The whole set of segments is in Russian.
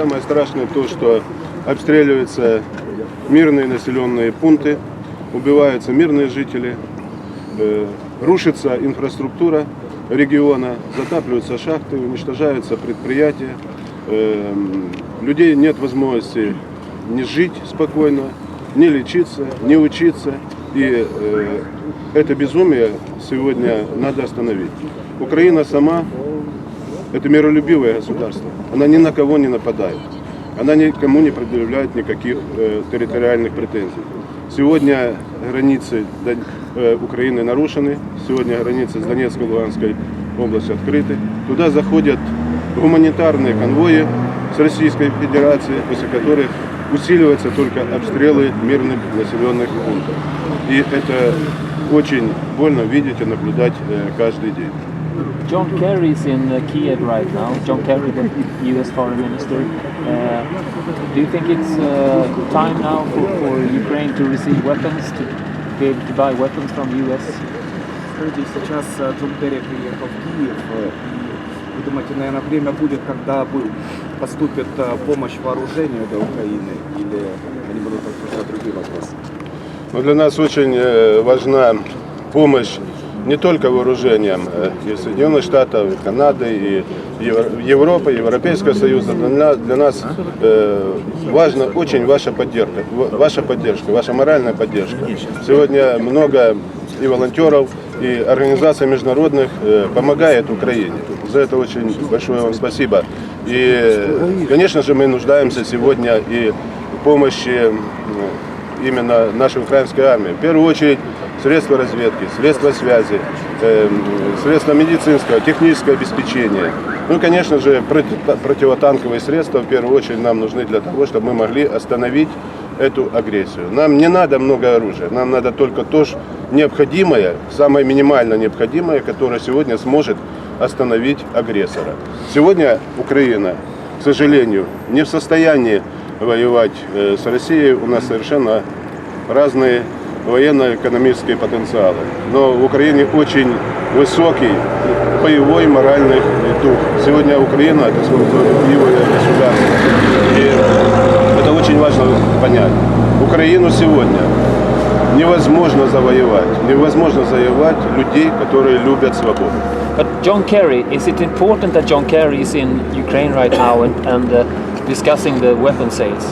самое страшное то, что обстреливаются мирные населенные пункты, убиваются мирные жители, э, рушится инфраструктура региона, затапливаются шахты, уничтожаются предприятия. Э, людей нет возможности не жить спокойно, не лечиться, не учиться. И э, это безумие сегодня надо остановить. Украина сама это миролюбивое государство. Она ни на кого не нападает. Она никому не предъявляет никаких э, территориальных претензий. Сегодня границы э, Украины нарушены. Сегодня границы с Донецкой и Луганской областью открыты. Туда заходят гуманитарные конвои с Российской Федерации, после которых усиливаются только обстрелы мирных населенных пунктов. И это очень больно видеть и наблюдать э, каждый день. John Kerry is in uh, Kiev right now. John Kerry, the U.S. Foreign Minister. Uh, do you think it's uh, time now for, for Ukraine to receive weapons, to be able to buy weapons from U.S.? Скажите, сейчас э, Джон Керри приехал в Киев, э, и вы думаете, наверное, время будет, когда бы- поступит э, помощь вооружению для Украины, или они будут обсуждать другие вопросы? Но для нас очень э, важна помощь не только вооружением э, и Соединенных Штатов, и Канады, и Евро- Европы, Европейского Союза. Для на- для нас э, важна очень ваша поддержка, ва- ваша поддержка, ваша моральная поддержка. Сегодня много и волонтеров, и организаций международных э, помогает Украине. За это очень большое вам спасибо. И, конечно же, мы нуждаемся сегодня и в помощи именно нашей украинской армии. В первую очередь средства разведки, средства связи, эм, средства медицинского, технического обеспечения. Ну и, конечно же, проти- противотанковые средства в первую очередь нам нужны для того, чтобы мы могли остановить эту агрессию. Нам не надо много оружия, нам надо только то ж необходимое, самое минимально необходимое, которое сегодня сможет остановить агрессора. Сегодня Украина, к сожалению, не в состоянии воевать э, с Россией. У нас совершенно разные военно-экономические потенциалы. Но в Украине очень высокий боевой моральный дух. Сегодня Украина это свободолюбивое государство. И это очень важно понять. Украину сегодня невозможно завоевать. Невозможно завоевать людей, которые любят свободу. But John Kerry, is it important that John Kerry is in Ukraine right now and, and uh, discussing the weapon sales?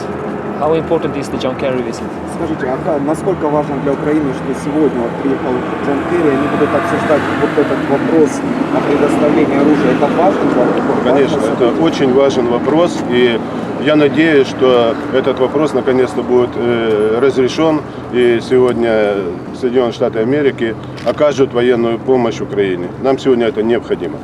How important is the John Kerry visit? Скажите, а насколько важно для Украины, что сегодня вот приехал Джон Керри, они будут обсуждать вот этот вопрос о предоставлении оружия? Это важный вопрос? Конечно, важное это событие? очень важен вопрос, и я надеюсь, что этот вопрос наконец-то будет э, разрешен, и сегодня Соединенные Штаты Америки окажут военную помощь Украине. Нам сегодня это необходимо.